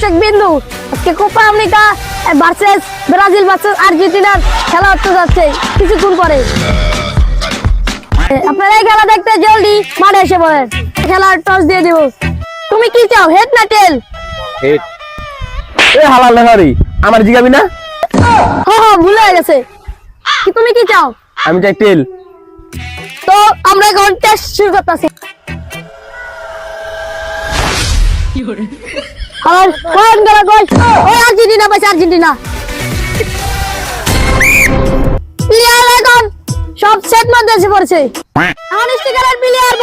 বন্ধু আজকে Copa America versus Brazil versus আর্জেন্টিনার খেলা হতে যাচ্ছে কিছুক্ষণ পরে। আপনারা এই খেলা দেখতে জলদি মাঠে এসে পড়েন। খেলার টস দিয়ে দিব। তুমি কি চাও হেড না টেল হেট এ হালাল লেখারি আমার জিগাবি না? হ হ ভুলে গেছে। কি তুমি কি চাও? আমি চাই তেল তো আমরা এখন টেস্ট শুরু করতেছি। আর কোন গেল আর্জেন্টিনা আর্জেন্টিনা। প্লেয়ার এখন সব সেট মধ্যে পড়ছে। এখন স্টিকারের প্লেয়ার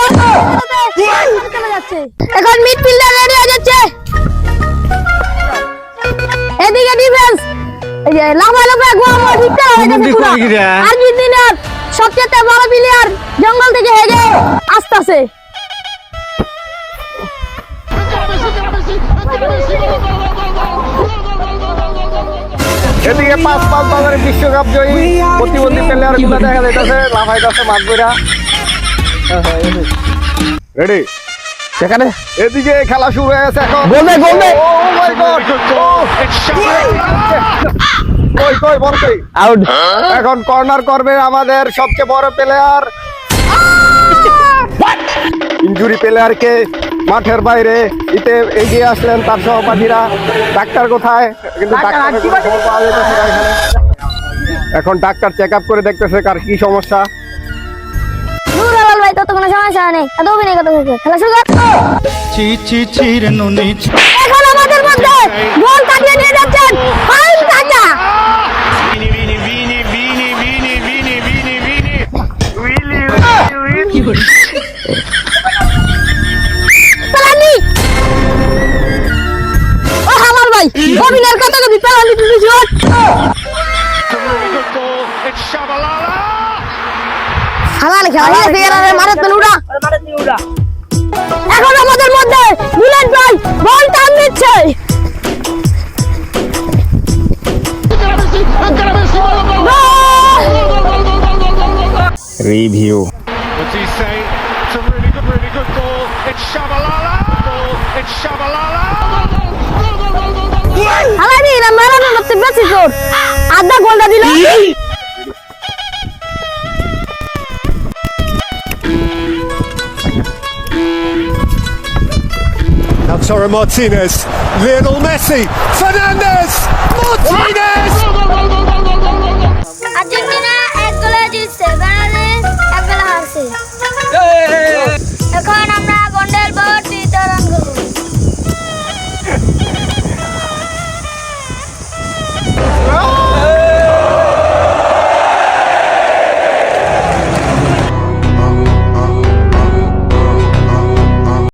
চলে যাচ্ছে। এখন মিডফিল্ডার রেডি হয়ে যাচ্ছে। এদিকে ডিফেন্স এই যে লাফা লাফা গোল ঠিক করা হয়ে গেছে পুরো। আর্জেন্টিনার সবচেয়ে বড় প্লেয়ার জঙ্গল থেকে হেগে। এদিকে পাঁচ পাঁচ বাজারে বিশ্বকাপ জয়ী প্রতিবন্ধী প্লেয়ারগুলো দেখা যাইতেছে লাফাইতেছে মাছ বইরা রেডি সেখানে? এদিকে খেলা শুরু হয়ে গেছে এখন। গোল দে ও মাই গড কই কই বল আউট এখন কর্নার করবে আমাদের সবচেয়ে বড় প্লেয়ার ইনজুরি প্লেয়ারকে মাঠের বাইরে ইতে এগিয়ে আসলেন তার সহপাঠীরা। ডাক্তার কোথায়? কিন্তু পাওয়া না এখানে। এখন ডাক্তার চেক আপ করে দেখতেছে কার কি সমস্যা। ভাই তত কোনো সমস্যা নেই। এত অভিনয় কথা হয়েছে খেলা শুরু কর। চি চি চিরে নুনি এখন আমাদের মধ্যে গোল কাটিয়ে নিয়ে যাচ্ছেন। ফাইন কাকা অভিনয়ের কথা কবি পেলানি তুমি শট হালাল খেলা হয়ে গেছে এরা মারে তো উড়া এখন আমাদের মধ্যে বুলেট ভাই বল টান দিচ্ছে review What's he say? It's a really good, really good ball. It's Shabalala. না মারানো করতে বেশি জোর আধা ঘণ্টা দিল Lautaro Martinez, Lionel Messi, Fernandez!